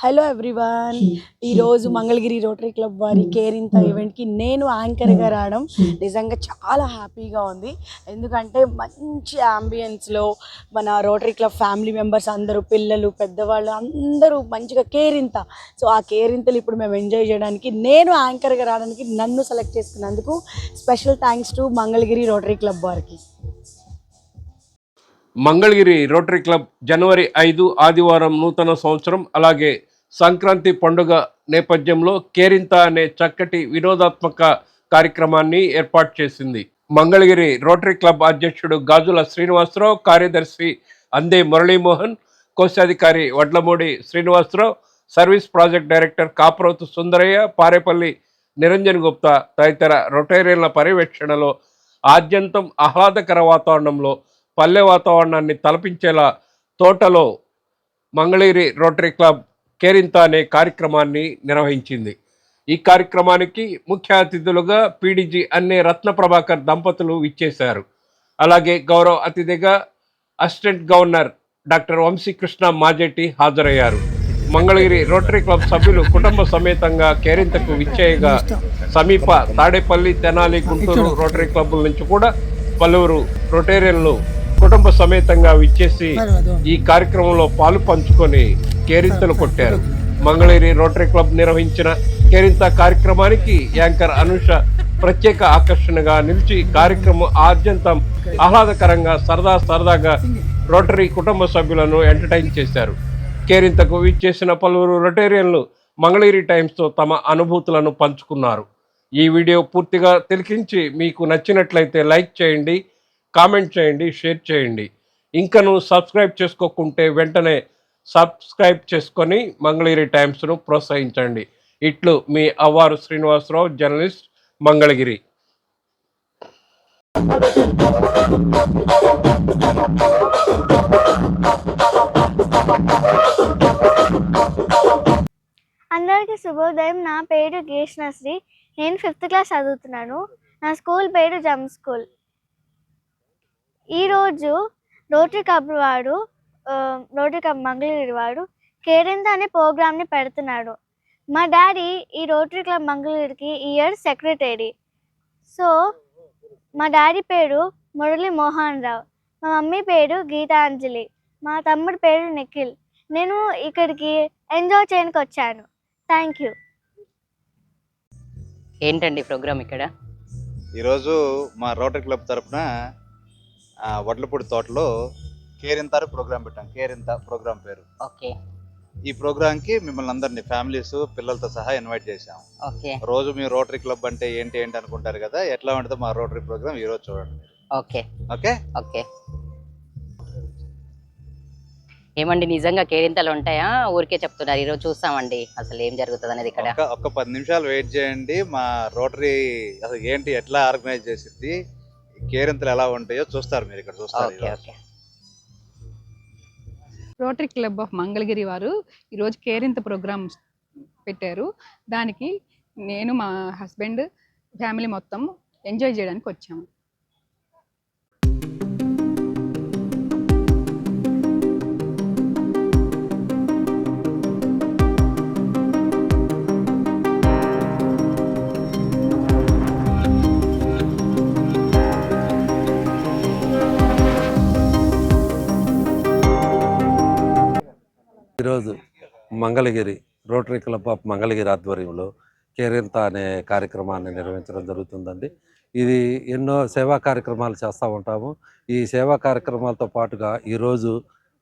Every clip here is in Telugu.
Hello everyone. ఈరోజు మంగళగిరి రోటరీ క్లబ్ వారి కేరింత ఈవెంట్కి నేను యాంకర్గా రావడం నిజంగా చాలా హ్యాపీగా ఉంది. ఎందుకంటే మంచి అంబియన్స్లో మన రోటరీ క్లబ్ ఫ్యామిలీ మెంబర్స్ అందరూ పిల్లలు పెద్దవాళ్ళు అందరూ మంచిగా కేరింత సో ఆ కేరింతలు ఇప్పుడు మేము ఎంజాయ్ చేయడానికి నేను యాంకర్గా రావడానికి నన్ను సెలెక్ట్ చేసుకున్నందుకు special thanks to Mangalagiri Rotary Club వారికి. మంగళగిరి రోటరీ క్లబ్ జనవరి ఐదు ఆదివారం నూతన సంవత్సరం అలాగే సంక్రాంతి పండుగ నేపథ్యంలో కేరింత అనే చక్కటి వినోదాత్మక కార్యక్రమాన్ని ఏర్పాటు చేసింది. మంగళగిరి రోటరీ క్లబ్ అధ్యక్షుడు గాజుల శ్రీనివాసరావు కార్యదర్శి అందే మురళీమోహన్ కోశాధికారి Vadlamudi Srinivasarao service project director Kapuravatu Sundaraiah Parepalli Niranjan Gupta తదితర రొటేరియన్ల పర్యవేక్షణలో ఆద్యంతం ఆహ్లాదకర వాతావరణంలో పల్లె వాతావరణాన్ని తలపించేలా తోటలో మంగళగిరి రోటరీ క్లబ్ కేరింత అనే కార్యక్రమాన్ని నిర్వహించింది. ఈ కార్యక్రమానికి ముఖ్య అతిథులుగా పీడీజీ అన్నే రత్న ప్రభాకర్ దంపతులు ఇచ్చేశారు అలాగే గౌరవ అతిథిగా assistant governor doctor Vamsikrishna Majetti హాజరయ్యారు. మంగళగిరి రోటరీ క్లబ్ సభ్యులు కుటుంబ సమేతంగా కేరింతకు విచ్చేయగా సమీప తాడేపల్లి తెనాలి గుంటూరు రోటరీ క్లబ్ల నుంచి కూడా పలువురు రొటేరియన్లు కుటుంబ సమేతంగా విచ్చేసి ఈ కార్యక్రమంలో పాలు పంచుకొని కేరింతలు కొట్టారు. మంగళగిరి రోటరీ క్లబ్ నిర్వహించిన కేరింత కార్యక్రమానికి యాంకర్ అనుష ప్రత్యేక ఆకర్షణగా నిలిచి కార్యక్రమం ఆద్యంతం ఆహ్లాదకరంగా సరదా సరదాగా రోటరీ కుటుంబ సభ్యులను ఎంటర్టైన్ చేశారు. కేరింతకు విచ్చేసిన పలువురు రొటేరియన్లు మంగళగిరి టైమ్స్తో తమ అనుభూతులను పంచుకున్నారు. ఈ వీడియో పూర్తిగా తిలకించి మీకు నచ్చినట్లయితే లైక్ చేయండి కామెంట్ చేయండి షేర్ చేయండి. ఇంకను సబ్స్క్రైబ్ చేసుకోకుంటే వెంటనే సబ్స్క్రైబ్ చేసుకొని మంగళగిరి టైమ్స్ను ప్రోత్సహించండి. ఇట్లు మీ అవ్వారు శ్రీనివాసరావు జర్నలిస్ట్ మంగళగిరి. అందరికీ శుభోదయం. నా పేరు గేష్ణశ్రీ నేను ఫిఫ్త్ క్లాస్ చదువుతున్నాను. నా స్కూల్ పేరు జమ్ స్కూల్. ఈరోజు రోటరీ క్లబ్ వాడు రోటరీ క్లబ్ మంగళగిరి వాడు కేరింత అనే ప్రోగ్రామ్ని పెడుతున్నాడు. మా డాడీ ఈ రోటరీ క్లబ్ మంగళగిరికి ఈ ఇయర్ సెక్రటరీ. సో మా డాడీ పేరు మురళీ మోహన్ రావు. మా మమ్మీ పేరు గీతాంజలి. మా తమ్ముడి పేరు నిఖిల్. నేను ఇక్కడికి ఎంజాయ్ చేయడానికి వచ్చాను. Thank you. ఏంటండి ప్రోగ్రామ్ ఇక్కడ? ఈరోజు మా రోటరీ క్లబ్ తరఫున వడ్లపూడి తోటలో కేరింతారు ప్రోగ్రాం పెట్టాం. కేరింత ప్రోగ్రాం పేరు. ఓకే. ఈ ప్రోగ్రాంకి మిమ్మల్ని అందరినీ ఫ్యామిలీస్ పిల్లలతో సహా ఇన్వైట్ చేశాం. ఓకే. రోజు మీ రోటరీ క్లబ్ అంటే ఏంటి ఏంటి అనుకుంటారు కదా ఎట్లా ఉంటుందో మా రోటరీ ప్రోగ్రామ్ ఈ రోజు చూడండి. ఓకే. ఓకే? ఓకే. ఏమండి నిజంగా కేరింతలు ఉంటాయా? ఊరికే చెప్తున్నారు ఈరోజు చూస్తామండి. అసలు ఏం జరుగుతుంది అనేది ఇక్కడ? ఒక్క పది నిమిషాలు వెయిట్ చేయండి. మా రోటరీ అసలు ఏంటి ఎట్లా ఆర్గనైజ్ చేసిద్ది? కేరింతలు ఎలా ఉంటాయో చూస్తారు మీరు ఇక్కడ చూస్తారు ఓకే ఈరోజు. Okay. Rotary Club of Mangalagiri వారు ఈరోజు కేరింత ప్రోగ్రామ్ పెట్టారు. దానికి నేను మా హస్బెండ్ ఫ్యామిలీ మొత్తం ఎంజాయ్ చేయడానికి వచ్చాము. ఈరోజు Mangalagiri Rotary Club of Mangalagiri ఆధ్వర్యంలో కేరింత అనే కార్యక్రమాన్ని నిర్వహించడం జరుగుతుందండి. ఇది ఎన్నో సేవా కార్యక్రమాలు చేస్తూ ఉంటాము. ఈ సేవా కార్యక్రమాలతో పాటుగా ఈరోజు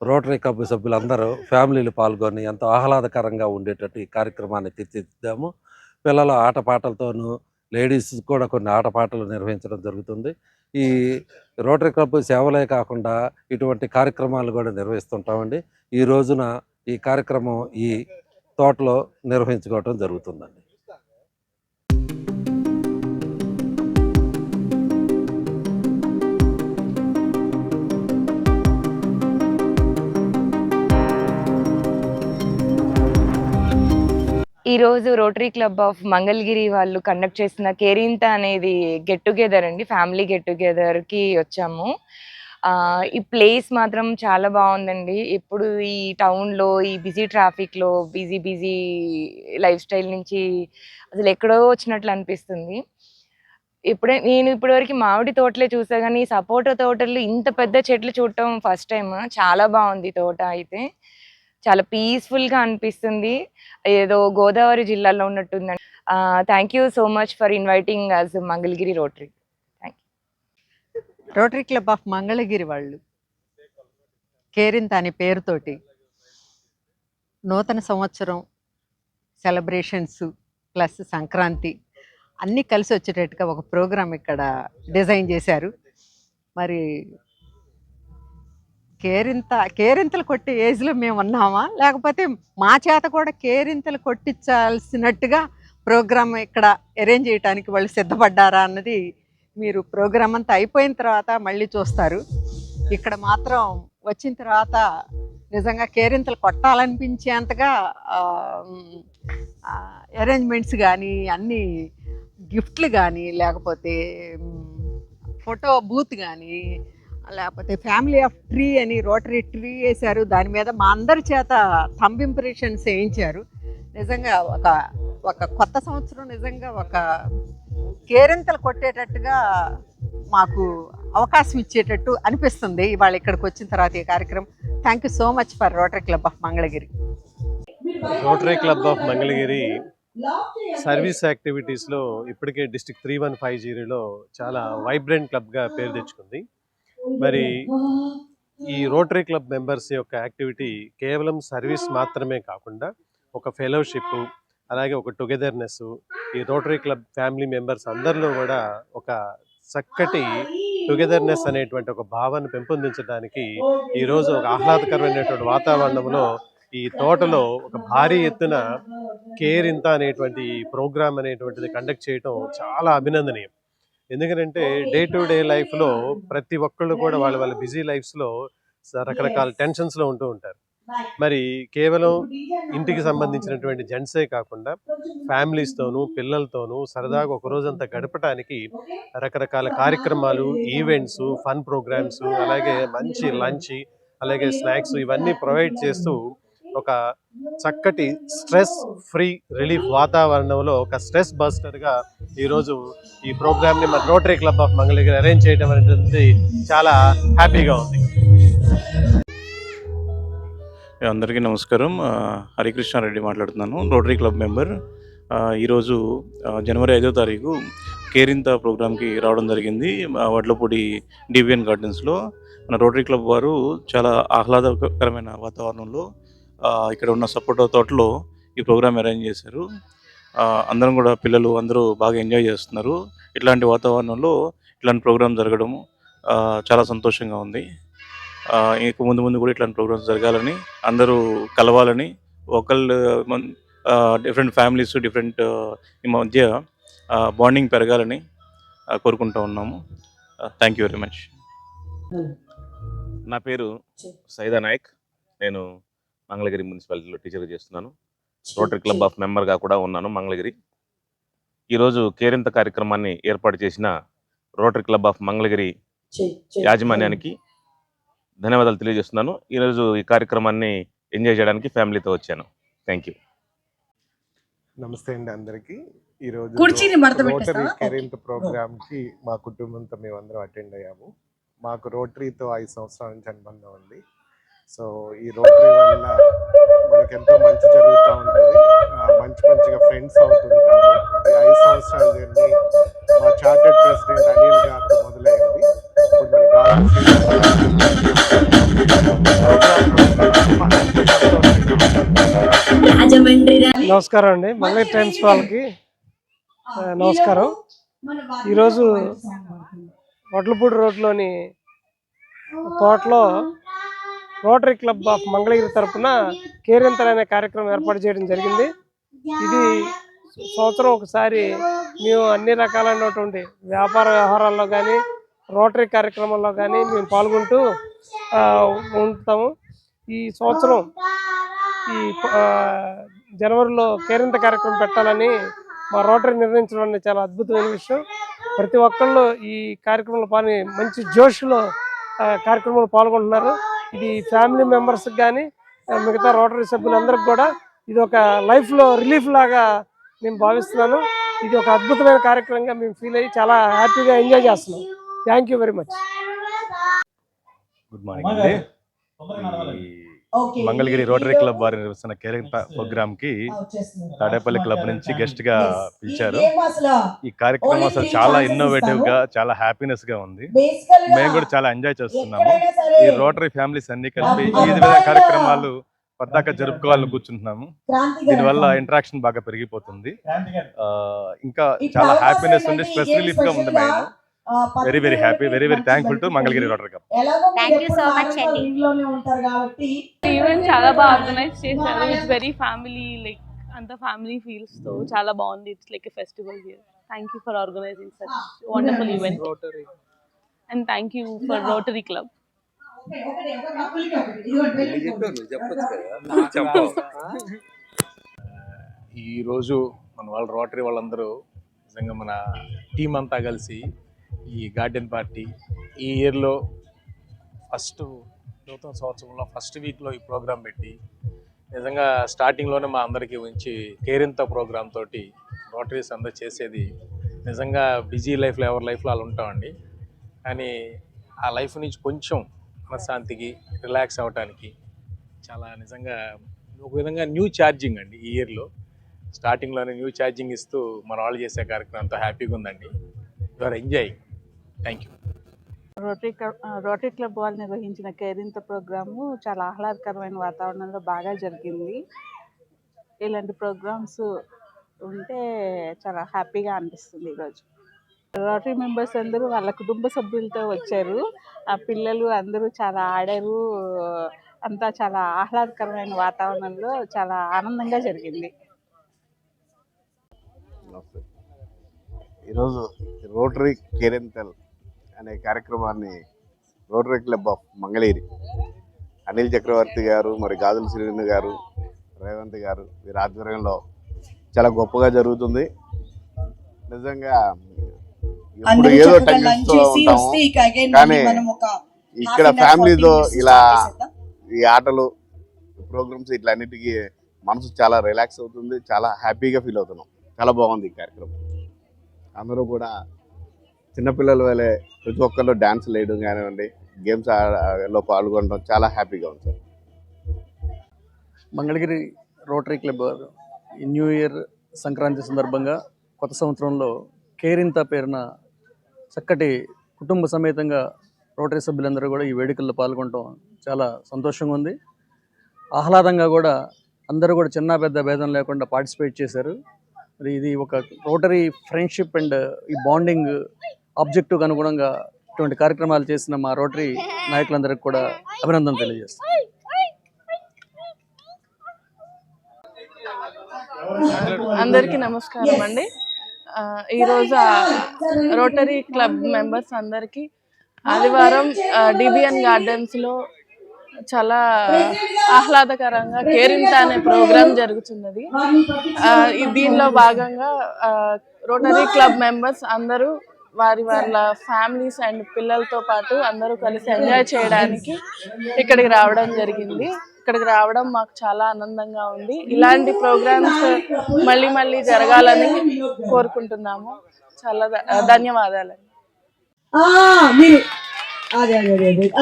రోటరీ క్లబ్ సభ్యులందరూ ఫ్యామిలీలు పాల్గొని ఎంతో ఆహ్లాదకరంగా ఉండేటట్టు ఈ కార్యక్రమాన్ని తీర్చిదిద్దాము. పిల్లల ఆటపాటలతోనూ లేడీస్ కూడా కొన్ని ఆటపాటలు నిర్వహించడం జరుగుతుంది. ఈ రోటరీ క్లబ్ సేవలే కాకుండా ఇటువంటి కార్యక్రమాలు కూడా నిర్వహిస్తుంటామండి. ఈ రోజున ఈ కార్యక్రమం ఈ తోటలో నిర్వహించుకోవటం జరుగుతుందండి. ఈరోజు రోటరీ క్లబ్ ఆఫ్ మంగళగిరి వాళ్ళు కండక్ట్ చేసిన కేరింత అనేది గెట్ టుగెదర్ అండి ఫ్యామిలీ గెట్ టుగెదర్కి వచ్చాము. ఈ ప్లేస్ మాత్రం చాలా బాగుందండి. ఇప్పుడు ఈ టౌన్లో ఈ బిజీ ట్రాఫిక్లో బిజీ బిజీ లైఫ్ స్టైల్ నుంచి అసలు ఎక్కడో వచ్చినట్లు అనిపిస్తుంది. ఇప్పుడే నేను ఇప్పటివరకు మామిడి తోటలే చూసా కానీ సపోటా తోటలు ఇంత పెద్ద చెట్లు చూడటం ఫస్ట్ టైం చాలా బాగుంది తోట అయితే. చాలా పీస్ఫుల్గా అనిపిస్తుంది. ఏదో గోదావరి జిల్లాలో ఉన్నట్టుందండి. Thank you so much for inviting us Mangalagiri Rotary. Rotary Club of Mangalagiri వాళ్ళు. కేరింత అనే పేరుతోటి నూతన సంవత్సరం సెలబ్రేషన్స్ ప్లస్ సంక్రాంతి అన్నీ కలిసి వచ్చేటట్టుగా ఒక ప్రోగ్రాం ఇక్కడ డిజైన్ చేశారు. మరి కేరింత కేరింతలు కొట్టే ఏజ్లో మేము ఉన్నామా? లేకపోతే మా చేత కూడా కేరింతలు కొట్టించాల్సినట్టుగా ప్రోగ్రామ్ ఇక్కడ అరేంజ్ చేయడానికి వాళ్ళు సిద్ధపడ్డారా అన్నది మీరు ప్రోగ్రామ్ అంతా అయిపోయిన తర్వాత మళ్ళీ చూస్తారు. ఇక్కడ మాత్రం వచ్చిన తర్వాత నిజంగా కేరింతలు కొట్టాలనిపించేంతగా అరేంజ్మెంట్స్ కానీ అన్ని గిఫ్ట్లు కానీ లేకపోతే ఫోటో బూత్ కానీ లేకపోతే ఫ్యామిలీ ఆఫ్ ట్రీ అని రోటరీ ట్రీ వేశారు. దాని మీద మా అందరి చేత థంబ్ ఇంప్రెషన్స్ వేయించారు. నిజంగా ఒక ఒక కొత్త సంవత్సరం నిజంగా ఒక కేరింతలు కొట్టేటట్టుగా మాకు అవకాశం ఇచ్చేటట్టు అనిపిస్తుంది ఇవాళ ఇక్కడికి వచ్చిన తర్వాత ఈ కార్యక్రమం. Thank you so much for Rotary Club of Mangalagiri Rotary Club of Mangalagiri service యాక్టివిటీస్లో ఇప్పటికే డిస్టిక్ త్రీ వన్ ఫైవ్ జీరోలో చాలా వైబ్రెంట్ క్లబ్గా పేరు తెచ్చుకుంది. మరి ఈ రోటరీ క్లబ్ మెంబర్స్ యొక్క యాక్టివిటీ కేవలం సర్వీస్ మాత్రమే కాకుండా ఒక ఫెలోషిప్ అలాగే ఒక టుగెదర్నెస్ ఈ రోటరీ క్లబ్ ఫ్యామిలీ మెంబర్స్ అందరిలో కూడా ఒక చక్కటి టుగెదర్నెస్ అనేటువంటి ఒక భావాన్ని పెంపొందించడానికి ఈరోజు ఒక ఆహ్లాదకరమైనటువంటి వాతావరణంలో ఈ తోటలో ఒక భారీ ఎత్తున కేర్ ఇంత అనేటువంటి ప్రోగ్రామ్ అనేటువంటిది కండక్ట్ చేయటం చాలా అభినందనీయం. ఎందుకంటే డే టు డే లైఫ్లో ప్రతి ఒక్కళ్ళు కూడా వాళ్ళ వాళ్ళ బిజీ లైఫ్స్లో రకరకాల టెన్షన్స్లో ఉంటూ ఉంటారు. మరి కేవలం ఇంటికి సంబంధించినటువంటి జెంట్సే కాకుండా ఫ్యామిలీస్తోనూ పిల్లలతోనూ సరదాగా ఒక రోజంతా గడపడానికి రకరకాల కార్యక్రమాలు ఈవెంట్స్ ఫన్ ప్రోగ్రామ్స్ అలాగే మంచి లంచ్ అలాగే స్నాక్స్ ఇవన్నీ ప్రొవైడ్ చేస్తూ ఒక చక్కటి స్ట్రెస్ ఫ్రీ రిలీఫ్ వాతావరణంలో ఒక స్ట్రెస్ బస్టర్గా ఈరోజు ఈ ప్రోగ్రామ్ని మన Rotary Club of Mangalagiri arrange చేయడం అనేది చాలా హ్యాపీగా ఉంది. అందరికీ నమస్కారం. హరికృష్ణారెడ్డి మాట్లాడుతున్నాను. రోటరీ క్లబ్ మెంబర్ ఈరోజు జనవరి ఐదో తారీఖు కేరింత ప్రోగ్రామ్కి రావడం జరిగింది. వడ్లపూడి డివిఎన్ గార్డెన్స్లో. మన రోటరీ క్లబ్ వారు చాలా ఆహ్లాదకరమైన వాతావరణంలో ఇక్కడ ఉన్న సపోటా తోటలో ఈ ప్రోగ్రామ్ అరేంజ్ చేశారు. అందరం కూడా పిల్లలు అందరూ బాగా ఎంజాయ్ చేస్తున్నారు. ఇట్లాంటి వాతావరణంలో ఇట్లాంటి ప్రోగ్రామ్ జరగడము చాలా సంతోషంగా ఉంది. ఇంక ముందు ముందు కూడా ఇట్లాంటి ప్రోగ్రామ్స్ జరగాలని అందరూ కలవాలని ఒకళ్ళు డిఫరెంట్ ఫ్యామిలీస్ డిఫరెంట్ ఈ మధ్య బాండింగ్ పెరగాలని కోరుకుంటూ ఉన్నాము. థ్యాంక్ యూ వెరీ మచ్ నా పేరు సైదా నాయక్. నేను మంగళగిరి మున్సిపాలిటీలో టీచర్గా చేస్తున్నాను. రోటరీ క్లబ్ ఆఫ్ మెంబర్గా కూడా ఉన్నాను మంగళగిరి. ఈరోజు కేరింత కార్యక్రమాన్ని ఏర్పాటు చేసిన రోటరీ క్లబ్ ఆఫ్ మంగళగిరి యాజమాన్యానికి ధన్యవాదాలు తెలియజేస్తున్నాను. ఈరోజు ఈ కార్యక్రమాన్ని ఎంజాయ్ చేయడానికి ఫ్యామిలీతో వచ్చాను. Thank you. నమస్తే అండి అందరికి. ఈరోజు రోటరీ? కెరీర్ ప్రోగ్రామ్కి మా కుటుంబంతో మేమందరం అటెండ్ అయ్యాము. మాకు రోటరీతో ఐదు సంవత్సరాల నుంచి అనుబంధం ఉంది. సో ఈ రోటరీ వల్ల మనకి ఎంతో మంచి జరుగుతూ ఉంటుంది. మంచి మంచిగా ఫ్రెండ్స్ అవుతుంటాము. ఈ ఐదు సంవత్సరాల జర్నీ మా చార్టెడ్ ప్రెసిడెంట్ అనిల్ గారితో మొదలైంది. ఇప్పుడు మన నమస్కారం అండి. మంగళ టైమ్స్ వాళ్ళకి నమస్కారం. ఈరోజు వడ్లపూడి రోడ్లోని తోటలో రోటరీ క్లబ్ ఆఫ్ మంగళగిరి తరపున కేరింతలు అనే కార్యక్రమం ఏర్పాటు చేయడం జరిగింది. ఇది సంవత్సరం ఒకసారి మేము అన్ని రకాలైనటువంటి వ్యాపార వ్యవహారాల్లో కానీ రోటరీ కార్యక్రమాల్లో కానీ మేము పాల్గొంటూ ఉంటాము. ఈ సంవత్సరం ఈ జనవరిలో కేరింత కార్యక్రమం పెట్టాలని మా రోటరీ నిర్ణయించడం అనేది చాలా అద్భుతమైన విషయం. ప్రతి ఒక్కళ్ళు ఈ కార్యక్రమంలో పాల్గొని మంచి జోష్లో కార్యక్రమంలో పాల్గొంటున్నారు. ఇది ఫ్యామిలీ మెంబర్స్కి కానీ మిగతా రోటరీ సభ్యులందరికీ కూడా ఇది ఒక లైఫ్లో రిలీఫ్ లాగా నేను భావిస్తున్నాను. ఇది ఒక అద్భుతమైన కార్యక్రమంగా మేము ఫీల్ అయ్యి చాలా హ్యాపీగా ఎంజాయ్ చేస్తున్నాం. Thank you very much. Good morning అండి. మంగళగిరి రోటరీ క్లబ్ వారి నిర్వహిస్తున్న కేరింత ప్రోగ్రామ్కి తాడేపల్లి క్లబ్ నుంచి గెస్ట్గా పిలిచారు. ఈ కార్యక్రమం అసలు చాలా ఇన్నోవేటివ్గా చాలా హ్యాపీనెస్గా ఉంది. మేము కూడా చాలా ఎంజాయ్ చేస్తున్నాము. ఈ రోటరీ ఫ్యామిలీస్ అన్ని కలిపి ఈ విధమైన కార్యక్రమాలు పద్దాక జరుపుకోవాలని కూర్చుంటున్నాము. దీనివల్ల ఇంటరాక్షన్ బాగా పెరిగిపోతుంది. ఆ, ఇంకా చాలా హ్యాపీనెస్ ఉంది స్ట్రెస్ రిలీఫ్గా ఉంది మేము very very happy very very thankful to Mangalagiri Rotary Club thank you so much అండి. ఈవెంట్ చాలా బాగా ఆర్గనైజ్ చేశారు. ఇట్స్ వెరీ ఫ్యామిలీ లైక్ అంత ఫ్యామిలీ ఫీల్స్తో చాలా బాగుంది. It's like a festival here thank you for organising such wonderful event and thank you for Rotary Club ఈరోజు మన వాళ్ళ రోటరీ వాళ్ళందరూ నిజంగా మన టీం అంతా కలిసి ఈ గార్డెన్ పార్టీ ఈ ఇయర్లో ఫస్ట్ నూతన సంవత్సరంలో ఫస్ట్ వీక్లో ఈ ప్రోగ్రాం పెట్టి నిజంగా స్టార్టింగ్లోనే మా అందరికీ ఉంచి కేరింత ప్రోగ్రామ్ తోటి రోటరీస్ అందరూ చేసేది నిజంగా బిజీ లైఫ్లో ఎవరి లైఫ్లో అలా ఉంటామండి. కానీ ఆ లైఫ్ నుంచి కొంచెం మనశ్శాంతికి రిలాక్స్ అవ్వటానికి చాలా నిజంగా ఒక విధంగా న్యూ ఛార్జింగ్ అండి ఈ ఇయర్లో స్టార్టింగ్లోనే న్యూ ఛార్జింగ్ ఇస్తూ మన వాళ్ళు చేసే కార్యక్రమంతో హ్యాపీగా ఉందండి. Your enjoy thank you Rotary Rotary Club వాళ్ళు నిర్వహించిన కేరింత ప్రోగ్రాము చాలా ఆహ్లాదకరమైన వాతావరణంలో బాగా జరిగింది. ఇలాంటి ప్రోగ్రామ్స్ ఉంటే చాలా హ్యాపీగా అనిపిస్తుంది ఈరోజు. రోటరీ మెంబర్స్ అందరూ వాళ్ళ కుటుంబ సభ్యులతో వచ్చారు. ఆ పిల్లలు అందరూ చాలా ఆడారు. అంతా చాలా ఆహ్లాదకరమైన వాతావరణంలో చాలా ఆనందంగా జరిగింది నమస్తే ఈరోజు రోటరీ కేరెంతల్ అనే కార్యక్రమాన్ని Rotary Club of Mangalagiri Anil Chakravarthy గారు మరి గాజుల శ్రీను గారు రేవంత్ గారు వీరి ఆధ్వర్యంలో చాలా గొప్పగా జరుగుతుంది. నిజంగా ఎప్పుడు ఏదో టెన్షన్తో ఉంటాము కానీ ఇక్కడ ఫ్యామిలీతో ఇలా ఈ ఆటలు ప్రోగ్రామ్స్ ఇట్లా అన్నిటికీ మనసు చాలా రిలాక్స్ అవుతుంది చాలా హ్యాపీగా ఫీల్ అవుతున్నాం. చాలా బాగుంది ఈ కార్యక్రమం. అందరూ కూడా చిన్నపిల్లల వలె ప్రతి ఒక్కరు డ్యాన్స్ వేయడం కానివ్వండి గేమ్స్లో పాల్గొనడం చాలా హ్యాపీగా ఉంది sir Mangalagiri Rotary Club new year Sankranti సందర్భంగా కొత్త సంవత్సరంలో కేరింత పేరున చక్కటి కుటుంబ సమేతంగా రోటరీ సభ్యులందరూ కూడా ఈ వేడుకల్లో పాల్గొనడం చాలా సంతోషంగా ఉంది. ఆహ్లాదంగా కూడా అందరూ కూడా చిన్న పెద్ద భేదం లేకుండా పార్టిసిపేట్ చేశారు. మరి ఇది ఒక రోటరీ ఫ్రెండ్షిప్ అండ్ ఈ బాండింగ్ ఆబ్జెక్టివ్ అనుగుణంగా ఇటువంటి కార్యక్రమాలు చేసిన మా రోటరీ నాయకులందరికీ కూడా అభినందన తెలియజేస్తాం అందరికీ నమస్కారం అండి. ఈరోజు రోటరీ క్లబ్ మెంబర్స్ అందరికీ ఆదివారం డిబిఎన్ గార్డెన్స్లో చాలా ఆహ్లాదకరంగా కేరింత అనే ప్రోగ్రాం జరుగుతున్నది. ఆ, దీనిలో భాగంగా రోటరీ క్లబ్ మెంబర్స్ అందరూ వారి వాళ్ళ ఫ్యామిలీస్ అండ్ పిల్లలతో పాటు అందరూ కలిసి ఎంజాయ్ చేయడానికి ఇక్కడికి రావడం జరిగింది. ఇక్కడికి రావడం మాకు చాలా ఆనందంగా ఉంది. ఇలాంటి ప్రోగ్రామ్స్ మళ్ళీ మళ్ళీ జరగాలని కోరుకుంటున్నాము. చాలా ధన్యవాదాలండి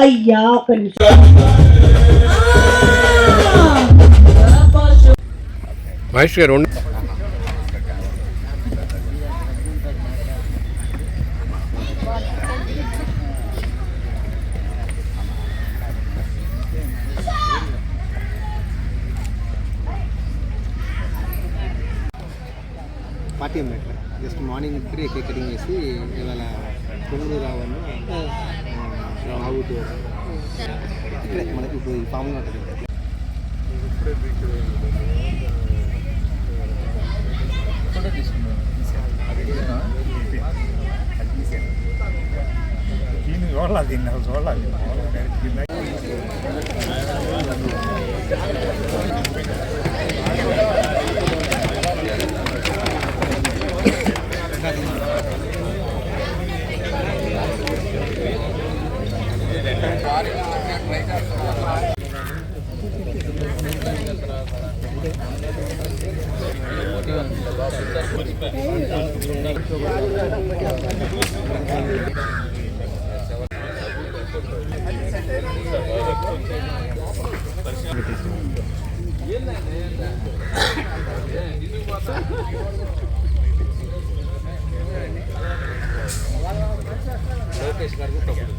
అయ్యా ఒక్క నిమిషం మహేష్ గారు ఉండండి. పార్టీ ఏం పెట్టలే జస్ట్ మార్నింగ్ ఇద్దరు కేక్ కటింగ్ చేసి ఇవాళ పొంగులు రావను ఆవుతూ ఇక్కడే మనకి ఇప్పుడు ఈ ఫామ్ ఉంటుంది சோளா தின்னல் சோளா தின்னல் ವೆಂಕಟೇಶ್ ಗಾರಿಗೂ ತಗೊಂಡು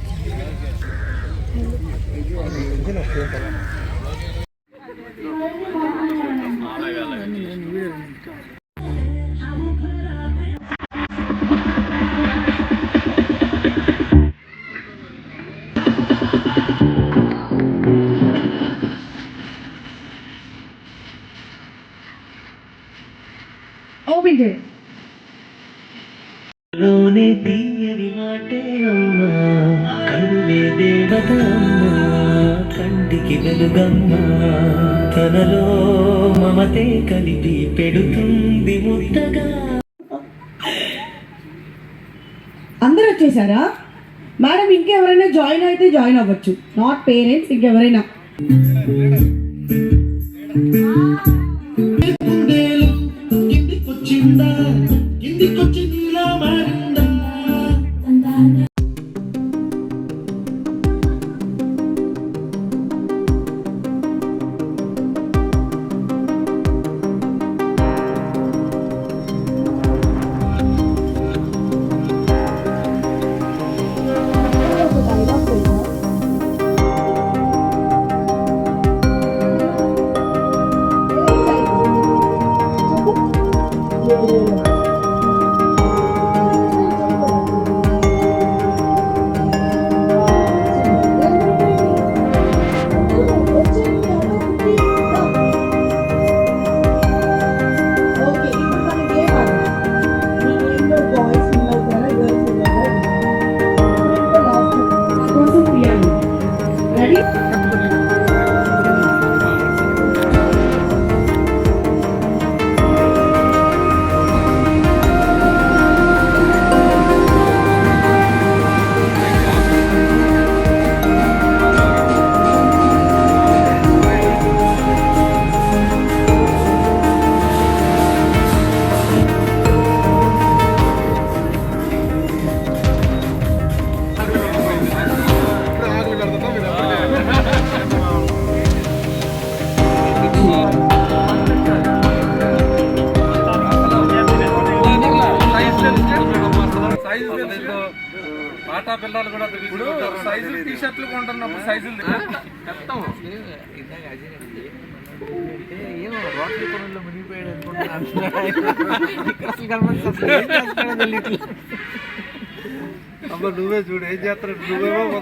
వెలుగమ్మా తనలో మమతే కలిపి పెడుతుంది ముద్దగా. అందరూ వచ్చేసారా? మేడం ఇంకెవరైనా జాయిన్ అయితే జాయిన్ అవ్వచ్చు. నాట్ పేరెంట్స్ ఇంకెవరైనా. కిందికొచ్చిందా కిందికొచ్చి షర్ట్లు కొంటున్నప్పుడు సైజులు చెప్తాము ఏమో రోటరీ పనుల్లో మునిగిపోయాడు అనుకుంటున్నాను అసలు నువ్వే చూడు ఏం చేస్తున్నాడు? నువ్వేమో